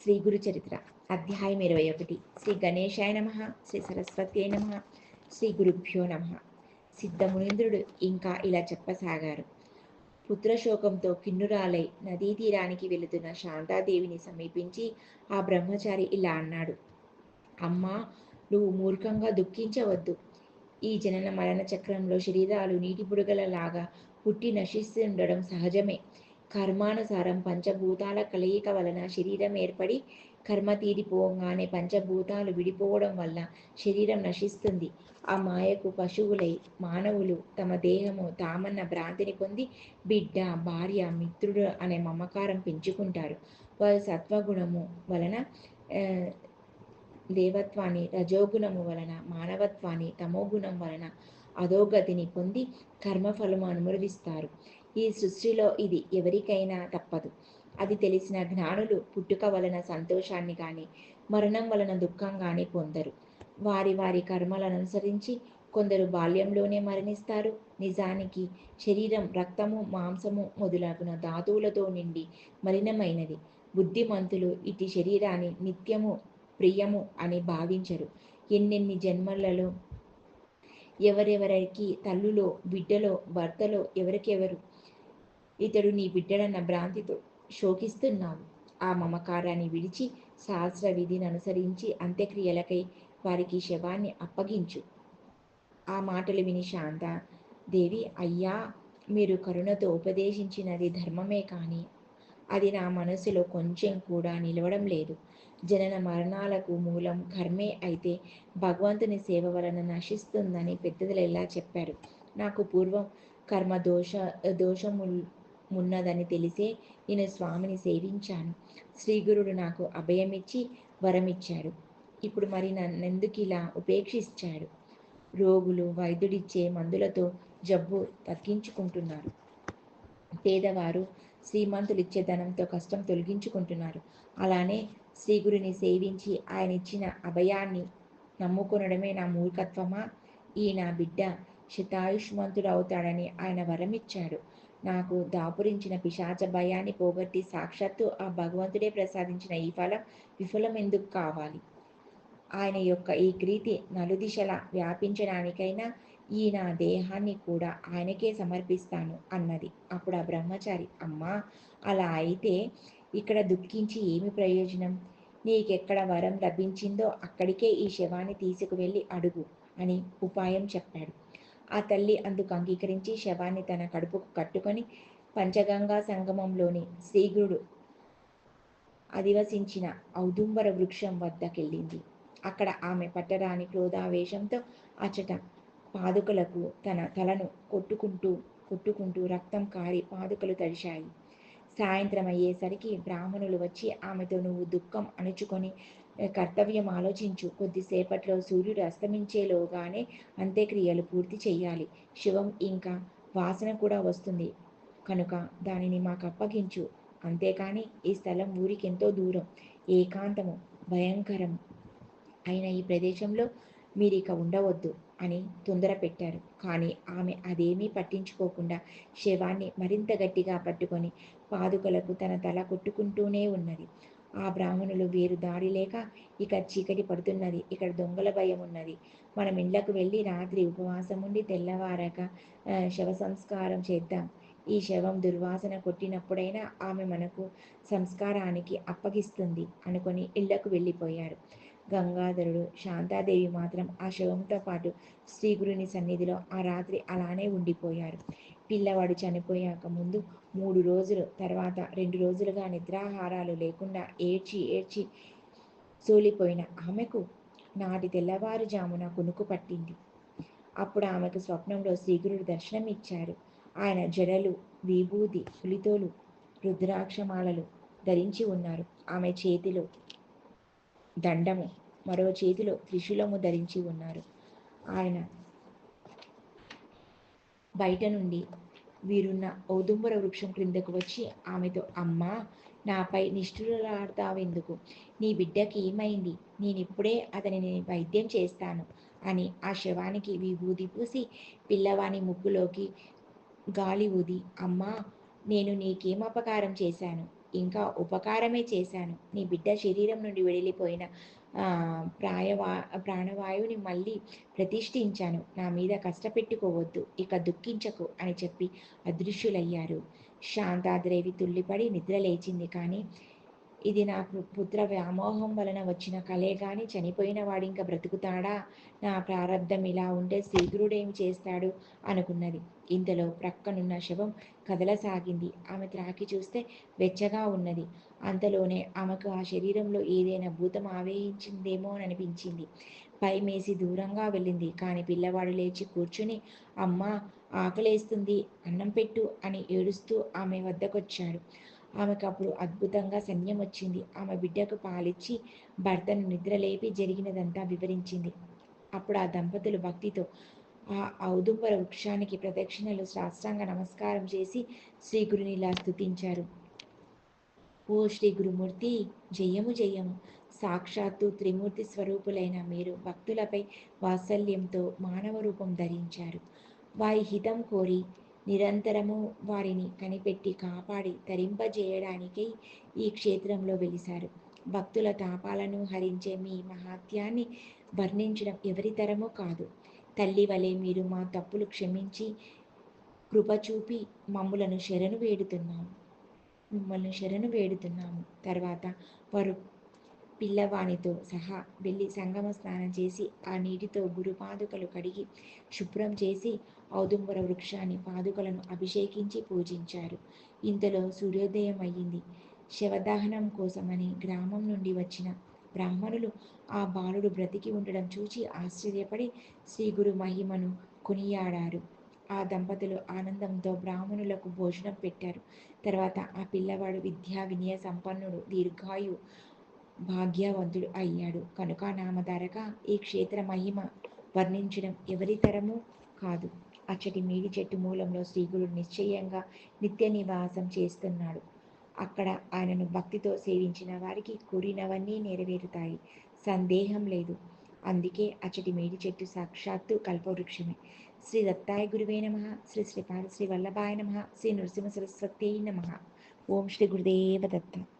శ్రీ గురు చరిత్ర అధ్యాయం ఇరవై ఒకటి. శ్రీ గణేశాయ నమ శ్రీ సరస్వతి నమ శ్రీ గురుభ్యో నమ. సిద్ధమునింద్రుడు ఇంకా ఇలా చెప్పసాగారు. పుత్రశోకంతో కిన్నురాలై నదీ తీరానికి వెళుతున్న శాంతాదేవిని సమీపించి ఆ బ్రహ్మచారి ఇలా అన్నాడు. అమ్మా నువ్వు మూర్ఖంగా దుఃఖించవద్దు. ఈ జనన మరణ చక్రంలో శరీరాలు నీటి బుడగలలాగా పుట్టి నశిస్తుండడం సహజమే. కర్మానుసారం పంచభూతాల కలయిక వలన శరీరం ఏర్పడి కర్మ తీరిపోగానే పంచభూతాలు విడిపోవడం వల్ల శరీరం నశిస్తుంది. ఆ మాయకు పశువులై మానవులు తమ దేహము తామన్న భ్రాంతిని పొంది బిడ్డ భార్య మిత్రుడు అనే మమకారం పెంచుకుంటారు. వారు సత్వగుణము వలన దేవత్వాన్ని రజోగుణము వలన మానవత్వాన్ని తమోగుణం వలన అధోగతిని పొంది కర్మఫలము అనుభవిస్తారు. ఈ సృష్టిలో ఇది ఎవరికైనా తప్పదు. అది తెలిసిన జ్ఞానులు పుట్టుక వలన సంతోషాన్ని కానీ మరణం వలన దుఃఖం కానీ పొందరు. వారి వారి కర్మలను అనుసరించి కొందరు బాల్యంలోనే మరణిస్తారు. నిజానికి శరీరం రక్తము మాంసము మొదలగున ధాతువులతో నిండి మలినమైనది. బుద్ధిమంతులు ఇటు శరీరాన్ని నిత్యము ప్రియము అని భావించరు. ఎన్నెన్ని జన్మలలో ఎవరెవరికి తల్లులో బిడ్డలో భర్తలో ఎవరికెవరు? ఇతడు నీ బిడ్డడన్న భ్రాంతితో శోకిస్తున్నావు ఆ మమకారాన్ని విడిచి శాస్త్ర విధిని అనుసరించి అంత్యక్రియలకై వారికి శవాన్ని అప్పగించు. ఆ మాటలు విని శాంత దేవి అయ్యా మీరు కరుణతో ఉపదేశించినది ధర్మమే కానీ అది నా మనసులో కొంచెం కూడా నిలవడం లేదు. జనన మరణాలకు మూలం కర్మే అయితే భగవంతుని సేవ వలన నశిస్తుందని పెద్దలు ఇలా చెప్పారు? నాకు పూర్వం కర్మ దోష దోషము ఉన్నదని తెలిసే నేను స్వామిని సేవించాను. శ్రీగురుడు నాకు అభయమిచ్చి వరమిచ్చాడు. ఇప్పుడు మరి నన్నెందుకు ఇలా ఉపేక్షించాడు? రోగులు వైద్యుడిచ్చే మందులతో జబ్బు తగ్గించుకుంటున్నారు. పేదవారు శ్రీమంతులు ఇచ్చే ధనంతో కష్టం తొలగించుకుంటున్నారు. అలానే శ్రీగురిని సేవించి ఆయన ఇచ్చిన అభయాన్ని నమ్ముకొనడమే నా మూర్ఖత్వమా? ఈ నా బిడ్డ శతాయుష్మంతుడు అవుతాడని ఆయన వరమిచ్చాడు. నాకు దాపురించిన పిశాచ భయాన్ని పోగొట్టి సాక్షాత్తు ఆ భగవంతుడే ప్రసాదించిన ఈ ఫలం విఫలం ఎందుకు కావాలి? ఆయన యొక్క ఈ క్రీతి నలుదిశల వ్యాపించడానికైనా ఈ నా దేహాన్ని కూడా ఆయనకే సమర్పిస్తాను అన్నది. అప్పుడు ఆ బ్రహ్మచారి అమ్మా అలా అయితే ఇక్కడ దుఃఖించి ఏమి ప్రయోజనం? నీకెక్కడ వరం లభించిందో అక్కడికే ఈ శవాన్ని తీసుకువెళ్ళి అడుగు అని ఉపాయం చెప్పాడు. ఆ తల్లి అందుకు అంగీకరించి శవాన్ని తన కడుపుకు కట్టుకొని పంచగంగా సంగమంలోని శ్రీగురుడు అధివసించిన ఔదుంబర వృక్షం వద్దకెళ్ళింది. అక్కడ ఆమె పట్టరాని క్రోధావేశంతో అచట పాదుకలకు తన తలను కొట్టుకుంటూ కొట్టుకుంటూ రక్తం కారి పాదుకలు తడిశాయి. సాయంత్రం అయ్యేసరికి బ్రాహ్మణులు వచ్చి ఆమెతో నువ్వు దుఃఖం అణుచుకొని కర్తవ్యం ఆలోచించు. కొద్దిసేపట్లో సూర్యుడు అస్తమించేలోగానే అంత్యక్రియలు పూర్తి చేయాలి శివం ఇంకా వాసన కూడా వస్తుంది. కనుక దానిని మాకు అప్పగించు. అంతేకాని ఈ స్థలం ఊరికెంతో దూరం. ఏకాంతము భయంకరం అయిన ఈ ప్రదేశంలో మీరిక ఉండవద్దు. అని తొందర పెట్టారు. కానీ ఆమె అదేమీ పట్టించుకోకుండా శవాన్ని మరింత గట్టిగా పట్టుకొని పాదుకలకు తన తల కొట్టుకుంటూనే ఉన్నది. ఆ బ్రాహ్మణులు వేరు దారి లేక ఇక చీకటి పడుతున్నది. ఇక్కడ దొంగల భయం ఉన్నది. మనం ఇండ్లకు వెళ్ళి రాత్రి ఉపవాసం ఉండి తెల్లవారాక శవ సంస్కారం చేద్దాం. ఈ శవం దుర్వాసన కొట్టినప్పుడైనా ఆమె మనకు సంస్కారానికి అప్పగిస్తుంది అనుకొని ఇళ్ళకు వెళ్ళిపోయారు. గంగాధరుడు శాంతాదేవి మాత్రం ఆ శవంతో పాటు శ్రీగురుని సన్నిధిలో ఆ రాత్రి అలానే ఉండిపోయారు. పిల్లవాడు చనిపోయాక ముందు మూడు రోజులు తర్వాత రెండు రోజులుగా నిద్రాహారాలు లేకుండా ఏడ్చి ఏడ్చి సోలిపోయిన ఆమెకు నాటి తెల్లవారుజామున కొనుకు పట్టింది. అప్పుడు ఆమెకు స్వప్నంలో శ్రీగురుడు దర్శనం ఇచ్చారు ఆయన జడలు విభూది పులితోలు రుద్రాక్షమాలలు ధరించి ఉన్నారు. ఆమె చేతిలో దండము మరో చేతిలో త్రిశూలము ధరించి ఉన్నారు. ఆయన బయట నుండి వీరున్న ఔదుంబర వృక్షం క్రిందకు వచ్చి ఆమెతో అమ్మా నాపై నిష్ఠురాడతావెందుకు నీ బిడ్డకి ఏమైంది? నేనిప్పుడే అతనిని వైద్యం చేస్తాను అని ఆ శవానికి విభూది పూసి పిల్లవాని ముక్కులోకి గాలి ఊది అమ్మా నేను నీకేం అపకారం చేశాను? ఇంకా ఉపకారమే చేశాను. నీ బిడ్డ శరీరం నుండి వెళ్ళిపోయిన ప్రాయవా ప్రాణవాయువుని మళ్ళీ ప్రతిష్ఠించాను. నా మీద కష్టపెట్టుకోవద్దు ఇక దుఃఖించకు అని చెప్పి అదృశ్యులయ్యారు. శాంతాద్రేవి తుల్లిపడి నిద్ర లేచింది కానీ ఇది నా పుత్ర వ్యామోహం వలన వచ్చిన కలే గాని చనిపోయిన వాడు ఇంకా బ్రతుకుతాడా? నా ప్రారంధం ఇలా ఉంటే శీఘ్రుడేమి చేస్తాడు? అనుకున్నది. ఇంతలో ప్రక్కనున్న శవం కదలసాగింది. ఆమె త్రాకి చూస్తే వెచ్చగా ఉన్నది. అంతలోనే ఆమెకు ఆ శరీరంలో ఏదైనా భూతం ఆవేహించిందేమో అని అనిపించింది. పైమేసి దూరంగా వెళ్ళింది. కానీ పిల్లవాడు లేచి కూర్చుని అమ్మ ఆకలేస్తుంది అన్నం పెట్టు అని ఏడుస్తూ ఆమె వద్దకొచ్చాడు. ఆమెకు అప్పుడు అద్భుతంగా సైన్యం వచ్చింది. ఆమె బిడ్డకు పాలిచ్చి భర్తను నిద్రలేపి జరిగినదంతా వివరించింది. అప్పుడు ఆ దంపతులు భక్తితో ఆ ఔదుంబర వృక్షానికి ప్రదక్షిణలు శాస్త్రాంగ నమస్కారం చేసి శ్రీ గురుని ఇలా స్థుతించారు ఓ శ్రీ గురుమూర్తి జయము జయము. సాక్షాత్తు త్రిమూర్తి స్వరూపులైన మీరు భక్తులపై వాత్సల్యంతో మానవ రూపం ధరించారు. వారి హితం కోరి నిరంతరము వారిని కనిపెట్టి కాపాడి తరింపజేయడానికై ఈ క్షేత్రంలో వెలిశారు. భక్తుల తాపాలను హరించే మీ మహాత్యాన్ని వర్ణించడం ఎవరితరమో కాదు. తల్లి వలె మీరు మా తప్పులు క్షమించి కృపచూపి మమ్ములను శరణు వేడుతున్నాము. మిమ్మల్ని శరణు వేడుతున్నాము. తర్వాత వారు పిల్లవానితో సహా వెళ్ళి సంగమ స్నానం చేసి ఆ నీటితో గురు పాదుకలు కడిగి శుభ్రం చేసి ఔదుంబర వృక్షాన్ని పాదుకలను అభిషేకించి పూజించారు. ఇంతలో సూర్యోదయం అయ్యింది. శవదహనం కోసమని గ్రామం నుండి వచ్చిన బ్రాహ్మణులు ఆ బాలుడు బ్రతికి ఉండడం చూచి ఆశ్చర్యపడి శ్రీ గురు మహిమను కొనియాడారు. ఆ దంపతులు ఆనందంతో బ్రాహ్మణులకు భోజనం పెట్టారు. తర్వాత ఆ పిల్లవాడు విద్యా వినయ సంపన్నుడు దీర్ఘాయు భాగ్యవంతుడు అయ్యాడు. కనుక నామధారక ఈ క్షేత్ర మహిమ వర్ణించడం ఎవరి తరము? కాదు. అచ్చటి మీడి చెట్టు మూలంలో శ్రీగురుడు నిశ్చయంగా నిత్య నివాసం చేస్తున్నాడు. అక్కడ ఆయనను భక్తితో సేవించిన వారికి కోరినవన్నీ నెరవేరుతాయి. సందేహం లేదు. అందుకే అచ్చటి మేడి చెట్టు సాక్షాత్తు కల్పవృక్షమే. శ్రీ దత్తాయ గురువే నమ. శ్రీ శ్రీపాద శ్రీ వల్లభాయ నమ. శ్రీ నృసింహ సరస్వతి నమ. ఓం శ్రీ గురుదేవ దత్త.